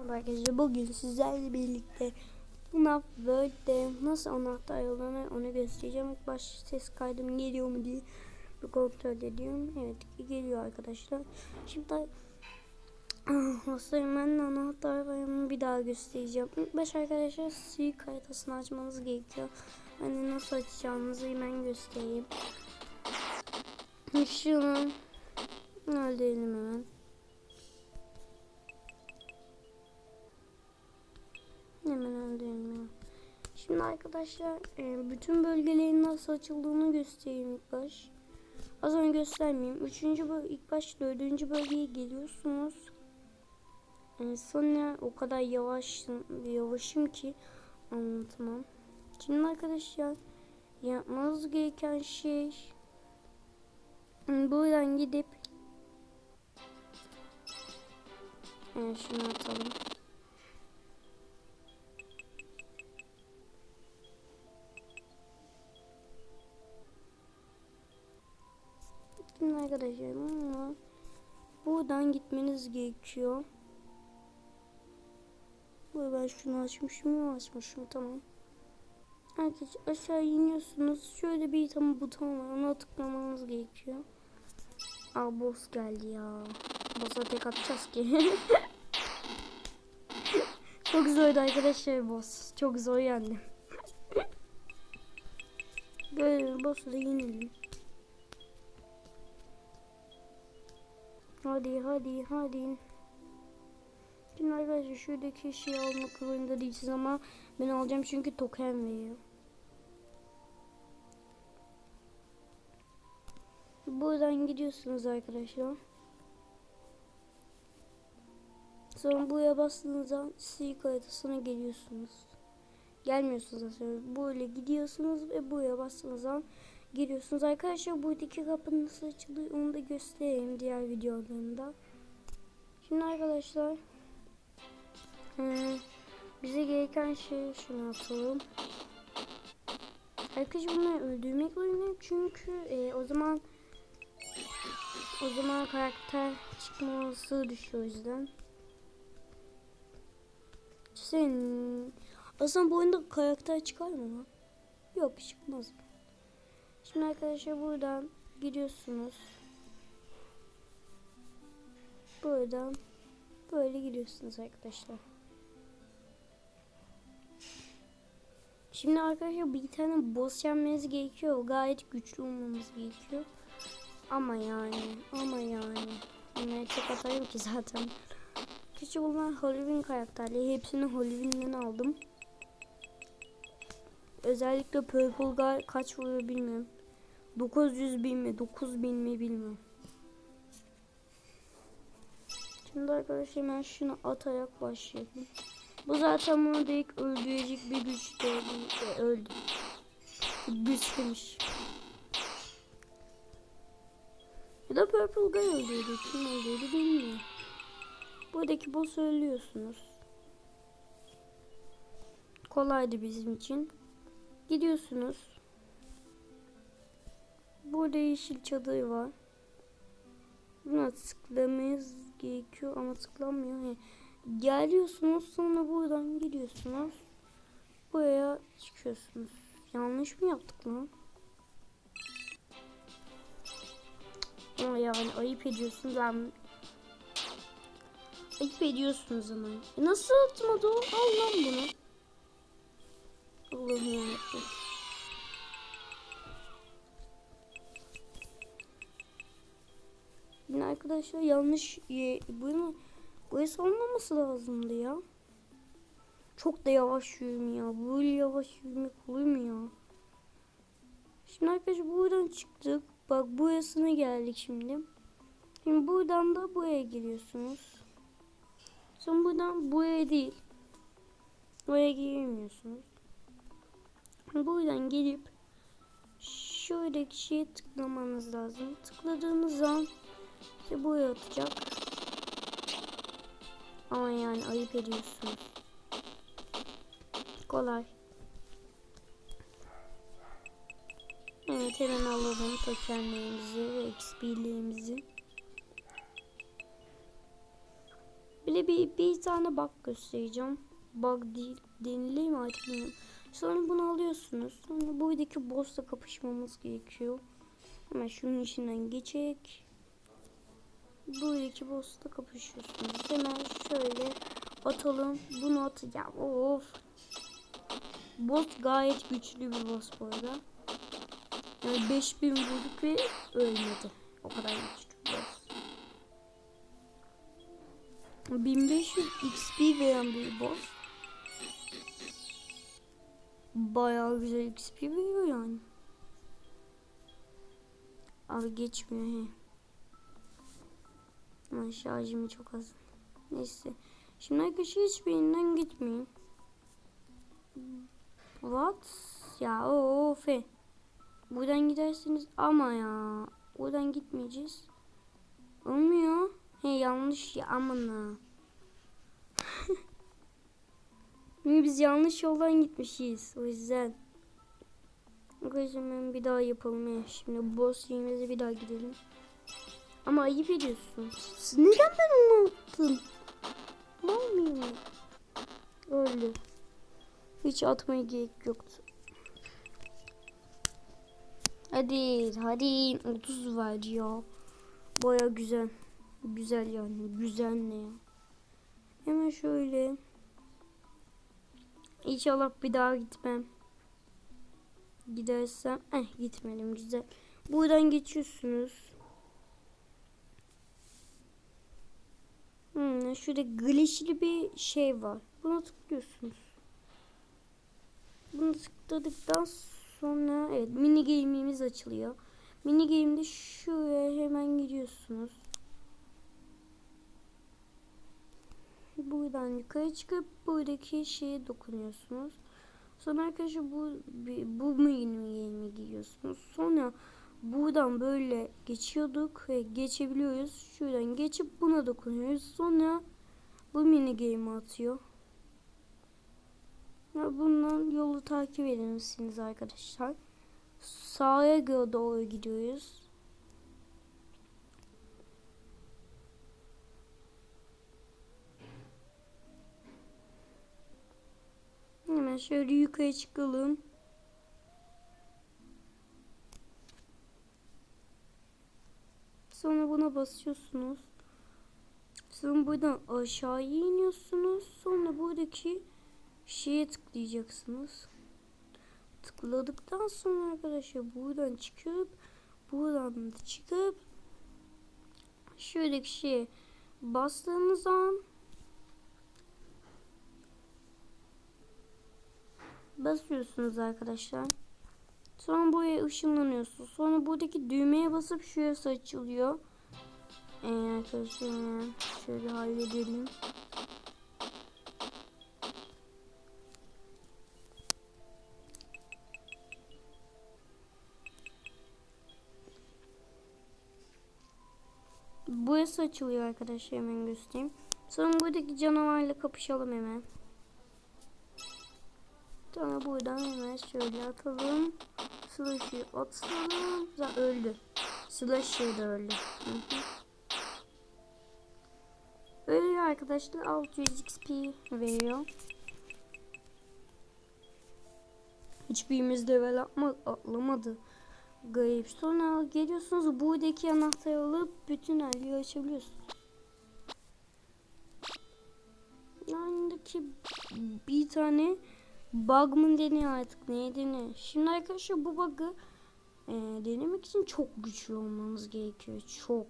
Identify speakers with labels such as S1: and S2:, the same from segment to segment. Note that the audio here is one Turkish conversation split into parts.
S1: Arkadaşlar bugün sizlerle birlikte FNAF World'de nasıl anahtar yolunu onu göstereceğim. İlk baş ses kaydım geliyor mu diye bir kontrol ediyorum. Evet geliyor arkadaşlar. Şimdi ah, nasıl hemen anahtar var bir daha göstereceğim. İlk baş arkadaşlar suyu haritasını açmanız gerekiyor. Hani nasıl açacağınızı hemen göstereyim. Şunu öldürelim hemen. Hemen öldürelim ya. Şimdi arkadaşlar e, bütün bölgelerin nasıl açıldığını göstereyim ilk baş. Az önce göstermeyeyim. Üçüncü böl ilk baş dördüncü bölgeye geliyorsunuz. E, sonra o kadar yavaş yavaşım ki anlatmam. Şimdi arkadaşlar yapmanız gereken şey buradan gidip e, şunu atalım. Şimdi arkadaşlar ama buradan gitmeniz gerekiyor. Bu ben şunu açmışım ya açmışım tamam. Arkadaşlar aşağı iniyorsunuz. Şöyle bir tane buton var. Ona tıklamanız gerekiyor. Aa boss geldi ya. Boss'a tek atacağız ki. Çok zordu arkadaşlar boss. Çok zor yendim. Böyle boss'u da yenelim. Hadi hadi hadi. Şimdi arkadaşlar şuradaki şeyi almak zorunda değilsiniz ama ben alacağım çünkü token veriyor. Buradan gidiyorsunuz arkadaşlar. Sonra buraya bastığınızda sihir haritasına geliyorsunuz. Gelmiyorsunuz aslında. Böyle gidiyorsunuz ve buraya bastığınızda giriyorsunuz. Arkadaşlar buradaki kapı nasıl açılıyor onu da göstereyim diğer videolarımda. Şimdi arkadaşlar bize gereken şey şunu atalım. Arkadaşlar bunları öldürmek zorundayım çünkü e, o zaman o zaman karakter çıkması düşüyor o yüzden. Sen aslında bu oyunda karakter çıkar mı lan? Yok çıkmaz. Şimdi arkadaşlar buradan gidiyorsunuz. Buradan böyle gidiyorsunuz arkadaşlar. Şimdi arkadaşlar bir tane boss yenmeniz gerekiyor. Gayet güçlü olmamız gerekiyor. Ama yani ama yani. Bunları tek atarım ki zaten. Küçük bunlar Halloween karakterleri. Hepsini Halloween'den aldım. Özellikle Purple Guy kaç vuruyor bilmiyorum. 900 bin mi 9000 mi bilmiyorum. Şimdi arkadaşlar hemen şunu atarak başlayalım. Bu zaten bunu direkt öldürecek bir güç değil. E, öldü. Güçlüymüş. Ya da Purple Guy öldürdü. Kim öldürdü bilmiyorum. Buradaki boss ölüyorsunuz. Kolaydı bizim için. Gidiyorsunuz. Burada yeşil çadır var. Buna tıklamanız gerekiyor ama tıklanmıyor. Yani geliyorsunuz sonra buradan gidiyorsunuz. Buraya çıkıyorsunuz. Yanlış mı yaptık lan? Ama yani ayıp ediyorsunuz ben ayıp ediyorsunuz ama. E nasıl atmadı o? Al lan bunu. Allah'ım yarabbim. Arkadaşlar yanlış e, bunu burası olmaması lazımdı ya. Çok da yavaş yürüyorum ya. Böyle yavaş yürümek olur mu ya? Şimdi arkadaşlar buradan çıktık. Bak burasına geldik şimdi. Şimdi buradan da buraya giriyorsunuz. Sonra buradan buraya değil. Buraya giremiyorsunuz. Buradan gelip şuradaki şeye tıklamanız lazım. Tıkladığınız zaman işte buraya atacak. Ama yani ayıp ediyorsunuz. Kolay. Evet hemen alalım tokenlerimizi ve XP'lerimizi. Bir Bir bir, tane bug göstereceğim. Bug değil, deniliyor mi artık bilmiyorum. Sonra bunu alıyorsunuz. Sonra buradaki boss'la kapışmamız gerekiyor. Hemen şunun içinden geçecek. Buradaki boss'la kapışıyorsunuz. Hemen şöyle atalım. Bunu atacağım. Of. Boss gayet güçlü bir boss bu arada. Yani 5000 vurduk ve ölmedi. O kadar güçlü bir boss. 1500 XP veren bir boss. Bayağı güzel XP veriyor yani. Abi geçmiyor he. Ama şarjım çok az. Neyse. Şimdi arkadaşlar hiçbirinden gitmeyeyim. What? Ya of. Buradan gidersiniz ama ya. Buradan gitmeyeceğiz. Olmuyor. He yanlış ya aman ha. Biz yanlış yoldan gitmişiz. O yüzden. Arkadaşlar bir daha yapalım ya. Şimdi boss yerimize bir daha gidelim. Ama ayıp ediyorsun. Neden ben onu attım? Mal mıyım? Öldü. Hiç atmaya gerek yoktu. Hadi hadi 30 var ya. Baya güzel. Güzel yani. Güzel ne ya. Hemen şöyle. İnşallah bir daha gitmem. Gidersem. Eh gitmedim güzel. Buradan geçiyorsunuz. Şurada glitchli bir şey var. Buna tıklıyorsunuz. Bunu tıkladıktan sonra evet mini game'imiz açılıyor. Mini game'de şuraya hemen giriyorsunuz. Buradan yukarı çıkıp buradaki şeye dokunuyorsunuz. Sonra arkadaşlar bu bu mini game'e giriyorsunuz. Sonra buradan böyle geçiyorduk ve geçebiliyoruz. Şuradan geçip buna dokunuyoruz. Sonra bu mini game'i atıyor. Ve bundan yolu takip edin arkadaşlar. Sağa doğru gidiyoruz. Hemen şöyle yukarı çıkalım. Sonra buna basıyorsunuz. Sonra buradan aşağıya iniyorsunuz. Sonra buradaki şeye tıklayacaksınız. Tıkladıktan sonra arkadaşlar buradan çıkıp buradan da çıkıp şuradaki şeye bastığınız an basıyorsunuz arkadaşlar. Sonra buraya ışınlanıyorsunuz. Sonra buradaki düğmeye basıp şurası açılıyor. Ee, arkadaşlar şöyle halledelim. Burası açılıyor arkadaşlar hemen göstereyim. Sonra buradaki canavarla kapışalım hemen. Sonra buradan hemen şöyle atalım. Slash'ı atalım. Zaten öldü. Slash'ı da öldü. Hı hı. Öyle arkadaşlar 600 XP veriyor. Hiçbirimiz level atma, atlamadı. Garip. Sonra geliyorsunuz buradaki anahtarı alıp bütün her yeri açabiliyorsunuz. Yanındaki bir tane bug mı deniyor artık ne deniyor. Şimdi arkadaşlar bu bug'ı e, denemek için çok güçlü olmanız gerekiyor. Çok.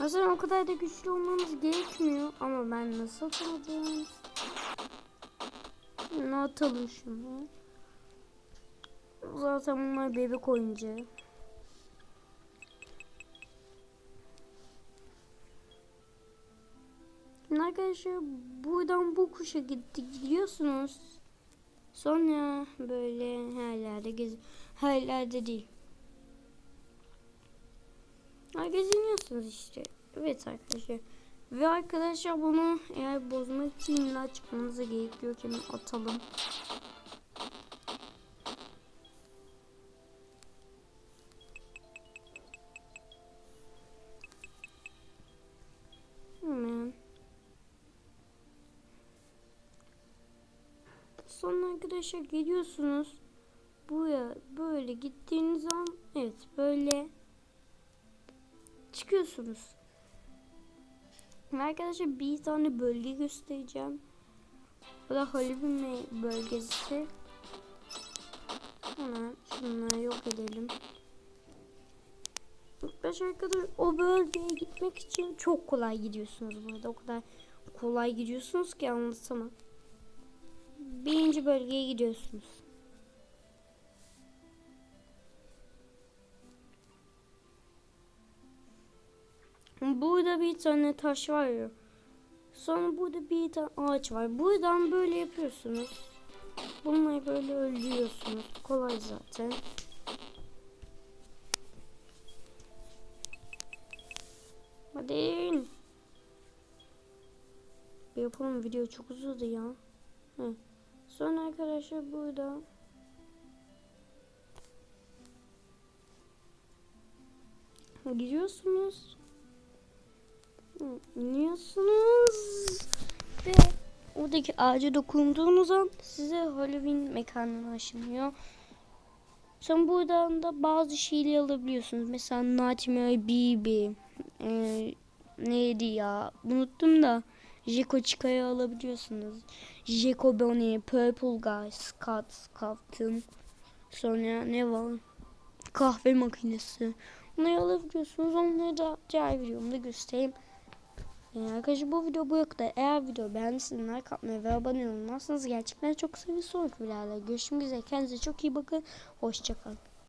S1: Aslında o kadar da güçlü olmanız gerekmiyor. Ama ben nasıl atamadım? Ne atalım şunu. Zaten bunlar bebek oyuncağı. Şimdi arkadaşlar buradan bu kuşa gitti gidiyorsunuz. Sonra böyle her yerde gez her yerde değil. Ha, geziniyorsunuz işte. Evet arkadaşlar. Ve arkadaşlar bunu eğer bozmak için illa çıkmanıza gerekiyor ki atalım. Sonra arkadaşlar geliyorsunuz. Buraya böyle gittiğiniz an evet böyle çıkıyorsunuz. Arkadaşlar bir tane bölge göstereceğim. Bu da Halibime bölgesi. Hemen şunları yok edelim. Arkadaşlar arkadaşlar o bölgeye gitmek için çok kolay gidiyorsunuz burada. O kadar kolay gidiyorsunuz ki anlatamam. Birinci bölgeye gidiyorsunuz. Burada bir tane taş var ya. Sonra burada bir tane ağaç var. Buradan böyle yapıyorsunuz. Bunları böyle öldürüyorsunuz. Kolay zaten. Hadi. Yapalım video çok uzadı ya. Heh. Sonra arkadaşlar burada gidiyorsunuz. Hı, İniyorsunuz. Ve oradaki ağaca dokunduğunuz an size Halloween mekanına aşınıyor. Sonra buradan da bazı şeyleri alabiliyorsunuz. Mesela Nightmare BB. Ee, neydi ya? Unuttum da. Jeko Chica'yı alabiliyorsunuz. Jeko Bonnie, Purple Guy, Scott, Captain. Sonra ne var? Kahve makinesi. Bunları alabiliyorsunuz. Onları da diğer videomda göstereyim. Yani arkadaşlar bu video bu kadar. Eğer video beğendiyseniz like atmayı ve abone olmazsanız gerçekten çok seviniriz. Sonraki videolarda görüşmek üzere. Kendinize çok iyi bakın. Hoşçakalın.